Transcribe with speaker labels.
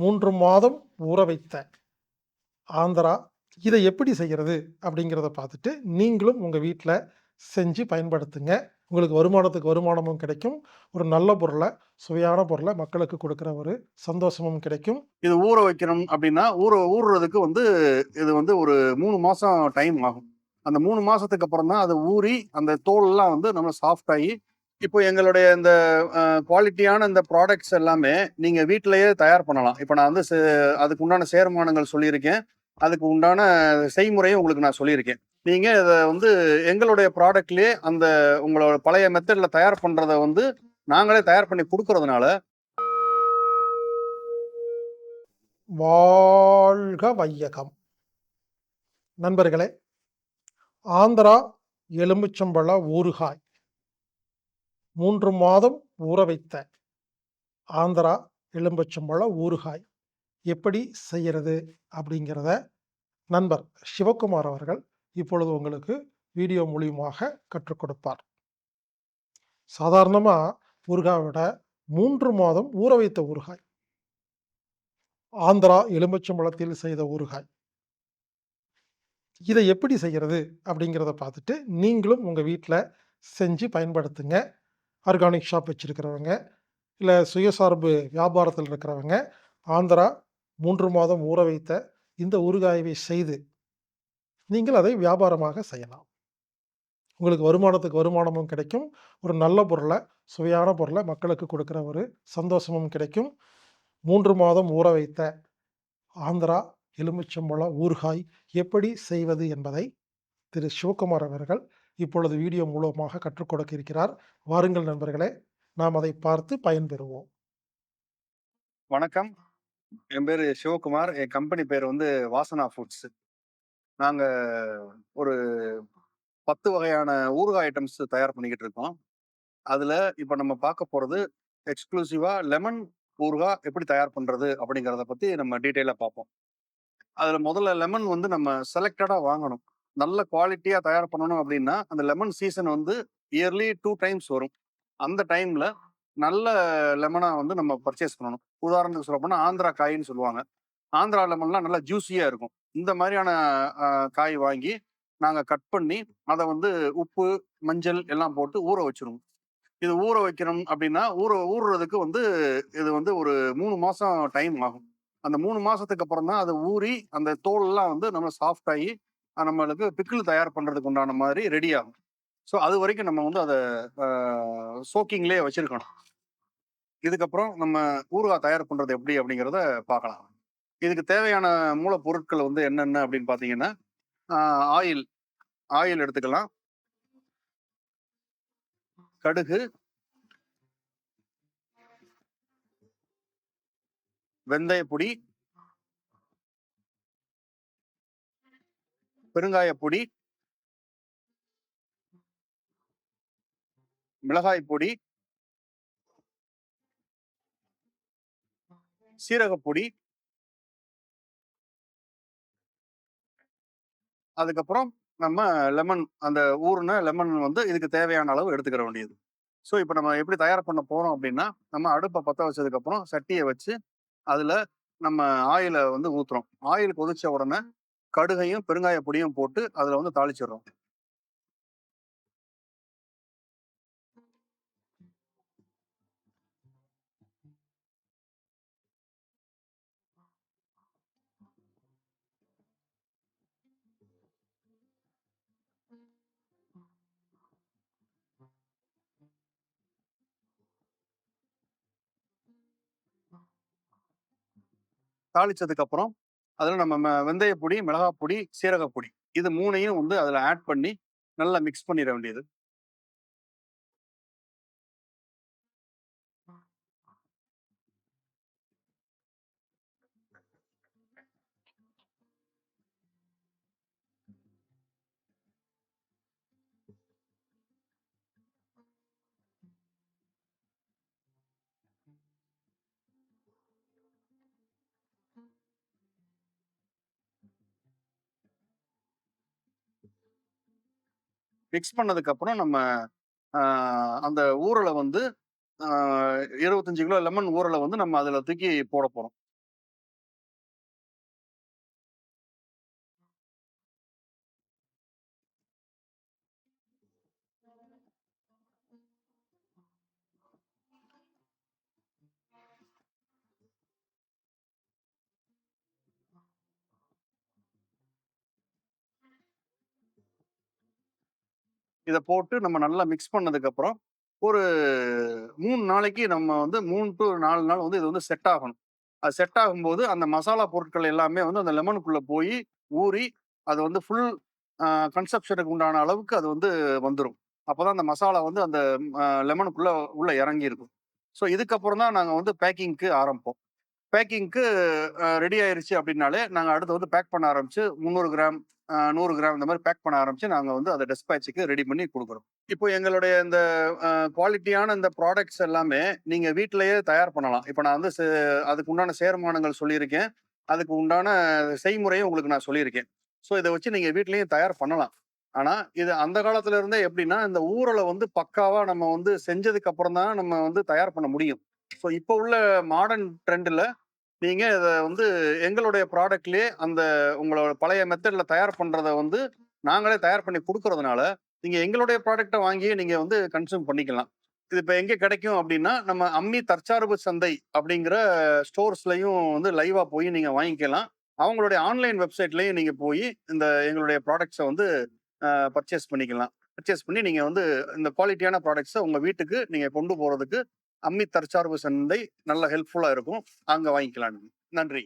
Speaker 1: மூன்று மாதம் ஊற வைத்த ஆந்திரா இதை எப்படி செய்கிறது அப்படிங்கிறத பார்த்துட்டு நீங்களும் உங்கள் வீட்டில் செஞ்சு பயன்படுத்துங்க. உங்களுக்கு வருமானத்துக்கு வருமானமும் கிடைக்கும். ஒரு நல்ல பொருளை சுவையான பொருளை மக்களுக்கு கொடுக்குற ஒரு சந்தோஷமும் கிடைக்கும்.
Speaker 2: இது ஊற வைக்கணும் அப்படின்னா ஊற ஊறுறதுக்கு வந்து இது வந்து ஒரு மூணு மாதம் டைம் ஆகும். அந்த மூணு மாதத்துக்கு அப்புறம் தான் அது ஊறி அந்த தோல்லாம் வந்து நம்ம சாஃப்ட் ஆகி இப்போ எங்களுடைய இந்த குவாலிட்டியான இந்த ப்ராடக்ட்ஸ் எல்லாமே நீங்க வீட்டிலேயே தயார் பண்ணலாம். இப்போ நான் வந்து சே- அதுக்கு உண்டான சேர்மானங்கள் சொல்லியிருக்கேன். அதுக்கு உண்டான செய்முறையும் உங்களுக்கு நான் சொல்லியிருக்கேன். நீங்க இதை வந்து எங்களுடைய ப்ராடக்ட்லயே அந்த உங்களோட பழைய மெத்தட்ல தயார் பண்றத வந்து நாங்களே தயார் பண்ணி கொடுக்கறதுனால
Speaker 1: வாழ்க வையகம். நண்பர்களே ஆந்திரா எலுமிச்சம்பழ ஊறுகாய். மூன்று மாதம் ஊற வைத்த ஆந்திரா எலும்பச்சம்பழ ஊறுகாய் எப்படி செய்கிறது அப்படிங்கிறத நண்பர் சிவகுமார் அவர்கள் இப்பொழுது உங்களுக்கு வீடியோ மூலியமாக கற்றுக் கொடுப்பார். சாதாரணமாக ஊறுகாய் விட மூன்று மாதம் ஊற வைத்த ஊறுகாய் ஆந்திரா எலும்பச்சம்பழத்தில் செய்த ஊறுகாய் இதை எப்படி செய்கிறது அப்படிங்கிறத பார்த்துட்டு நீங்களும் உங்கள் வீட்டில் செஞ்சு பயன்படுத்துங்க. ஆர்கானிக் ஷாப் வச்சுருக்கிறவங்க இல்லை சுயசார்பு வியாபாரத்தில் இருக்கிறவங்க ஆந்திரா மூன்று மாதம் ஊற வைத்த இந்த ஊறுகாயை செய்து நீங்கள் அதை வியாபாரமாக செய்யலாம். உங்களுக்கு வருமானத்துக்கு வருமானமும் கிடைக்கும். ஒரு நல்ல பொருளை சுவையான பொருளை மக்களுக்கு கொடுக்குற ஒரு சந்தோஷமும் கிடைக்கும். மூன்று மாதம் ஊற வைத்த ஆந்திரா எலுமிச்சம்பழ ஊறுகாய் எப்படி செய்வது என்பதை திரு. சிவகுமார் அவர்கள் இப்பொழுது வீடியோ மூலமாக கற்றுக் கொடுக்க இருக்கிறார். வாருங்கள் நண்பர்களே நாம் அதை பார்த்து பயன்பெறுவோம்.
Speaker 2: வணக்கம். என் பேர் சிவகுமார். என் கம்பெனி பேர் வந்து வாசனா ஃபுட்ஸ். நாங்கள் ஒரு பத்து வகையான ஊறுகாய் ஐட்டம்ஸ் தயார் பண்ணிக்கிட்டு இருக்கோம். அதில் இப்போ நம்ம பார்க்க போகிறது எக்ஸ்க்ளூசிவாக லெமன் ஊறுகாய் எப்படி தயார் பண்ணுறது அப்படிங்கிறத பற்றி நம்ம டீட்டெயிலாக பார்ப்போம். அதில் முதல்ல லெமன் வந்து நம்ம செலக்டடாக வாங்கணும். நல்ல குவாலிட்டியாக தயார் பண்ணணும் அப்படின்னா அந்த லெமன் சீசன் வந்து இயர்லி டூ டைம்ஸ் வரும். அந்த டைமில் நல்ல லெமனாக வந்து நம்ம பர்ச்சேஸ் பண்ணணும். உதாரணத்துக்கு சொல்ல போனால் ஆந்திரா காயின்னு சொல்லுவாங்க. ஆந்திரா லெமன்லாம் நல்லா ஜூஸியாக இருக்கும். இந்த மாதிரியான காய் வாங்கி நாங்கள் கட் பண்ணி அதை வந்து உப்பு மஞ்சள் எல்லாம் போட்டு ஊற வச்சிருவோம். இது ஊற வைக்கணும் அப்படின்னா ஊற ஊறுறதுக்கு வந்து இது வந்து ஒரு மூணு மாதம் டைம் ஆகும். அந்த மூணு மாதத்துக்கு அப்புறம் தான் அது ஊறி அந்த தோல்லாம் வந்து நம்ம சாஃப்ட் ஆகி நம்மளுக்கு பிக்கிள் தயார் பண்றதுக்கு உண்டான மாதிரி ரெடி ஆகும். ஸோ அது வரைக்கும் நம்ம வந்து அதை சோக்கிங்லேயே வச்சிருக்கணும். இதுக்கப்புறம் நம்ம ஊறுகாய் தயார் பண்றது எப்படி அப்படிங்கிறத பார்க்கலாம். இதுக்கு தேவையான மூலப்பொருட்கள் வந்து என்னென்ன அப்படின்னு பார்த்தீங்கன்னா ஆயில். ஆயில் எடுத்துக்கலாம். கடுகு. வெந்தயப்பொடி. பெருங்காயப் பொடி. மிளகாய் பொடி. சீரகப்பொடி அதுக்கப்புறம் நம்ம லெமன் அந்த ஊறுன லெமன் வந்து இதுக்கு தேவையான அளவு எடுத்துக்கிற வேண்டியது. ஸோ இப்போ நம்ம எப்படி தயார் பண்ண போகிறோம் அப்படின்னா நம்ம அடுப்பை பற்ற வச்சதுக்கப்புறம் சட்டியை வச்சு அதில் நம்ம ஆயிலை வந்து ஊற்றுறோம் ஆயில் கொதிச்ச உடனே கடுகையும் பெருங்காய பொடியும் போட்டு அதுல வந்து தாளிச்சிடுறோம் தாளிச்சதுக்கு அப்புறம் அதில் நம்ம வெந்தயப்பொடி மிளகாப்பொடி பொடி பொடி இது மூணையும் வந்து அதில் ஆட் பண்ணி நல்லா மிக்ஸ் பண்ணிட வேண்டியது. மிக்ஸ் பண்ணதுக்கப்புறம் நம்ம அந்த ஊறலை வந்து இருபத்தஞ்சி கிலோ லெமன் ஊறலை வந்து நம்ம அதில் தூக்கி போட போகிறோம் இதை போட்டு நம்ம நல்லா மிக்ஸ் பண்ணதுக்கப்புறம், ஒரு மூணு நாளைக்கு நம்ம வந்து மூணு டு நாலு நாள் வந்து இது வந்து செட் ஆகணும். அது செட் ஆகும்போது, அந்த மசாலா பொருட்கள் எல்லாமே வந்து அந்த லெமனுக்குள்ளே போய் ஊறி, அது வந்து ஃபுல் கன்செப்ஷனுக்கு உண்டான அளவுக்கு அது வந்து வந்துடும் அப்போ தான் அந்த மசாலா வந்து அந்த லெமனுக்குள்ளே உள்ளே இறங்கியிருக்கும். ஸோ இதுக்கப்புறம் தான் நாங்கள் வந்து பேக்கிங்க்கு ஆரம்பிப்போம். பேக்கிங்க்கு ரெடி ஆயிருச்சு அப்படின்னாலே, நாங்கள் அடுத்து வந்து பேக் பண்ண ஆரம்பிச்சு 300 கிராம், நூறு கிராம் இந்த மாதிரி பேக் பண்ண ஆரம்பிச்சு, நாங்கள் வந்து அதை டெஸ்பேச்சுக்கு ரெடி பண்ணி கொடுக்குறோம் இப்போ எங்களுடைய இந்த குவாலிட்டியான இந்த ப்ராடக்ட்ஸ் எல்லாமே நீங்கள் வீட்டிலேயே தயார் பண்ணலாம். இப்போ நான் வந்து அதுக்கு உண்டான சேர்மானங்கள் சொல்லியிருக்கேன். அதுக்கு உண்டான செய்முறையும் உங்களுக்கு நான் சொல்லியிருக்கேன். ஸோ இதை வச்சு நீங்கள் வீட்லேயும் தயார் பண்ணலாம். ஆனால் இது அந்த காலத்துல இருந்தே எப்படின்னா, இந்த ஊரலை வந்து பக்காவாக நம்ம வந்து செஞ்சதுக்கு அப்புறம் தான் நம்ம வந்து தயார் பண்ண முடியும். ஸோ இப்போ உள்ள மாடர்ன் ட்ரெண்டில் நீங்க இதை வந்து எங்களுடைய ப்ராடக்ட்லயே அந்த உங்களோட பழைய மெத்தட்ல தயார் பண்றத வந்து நாங்களே தயார் பண்ணி கொடுக்கறதுனால நீங்க எங்களுடைய ப்ராடக்டை வாங்கியே நீங்க வந்து கன்சியூம் பண்ணிக்கலாம். இது இப்போ எங்கே கிடைக்கும் அப்படின்னா, நம்ம அம்மி தற்சார்பு சந்தை அப்படிங்கிற ஸ்டோர்ஸ்லையும் வந்து லைவாக போய் நீங்கள் வாங்கிக்கலாம். அவங்களுடைய ஆன்லைன் வெப்சைட்லையும் நீங்கள் போய் இந்த எங்களுடைய ப்ராடக்ட்ஸை வந்து பர்ச்சேஸ் பண்ணிக்கலாம். பர்ச்சேஸ் பண்ணி நீங்கள் வந்து இந்த குவாலிட்டியான ப்ராடக்ட்ஸை உங்கள் வீட்டுக்கு நீங்கள் கொண்டு போகிறதுக்கு அம்மி தற்சார்பு சந்தை நல்ல ஹெல்ப்ஃபுல்லா இருக்கும். அங்க வாங்கிக்கலாம் நன்றி.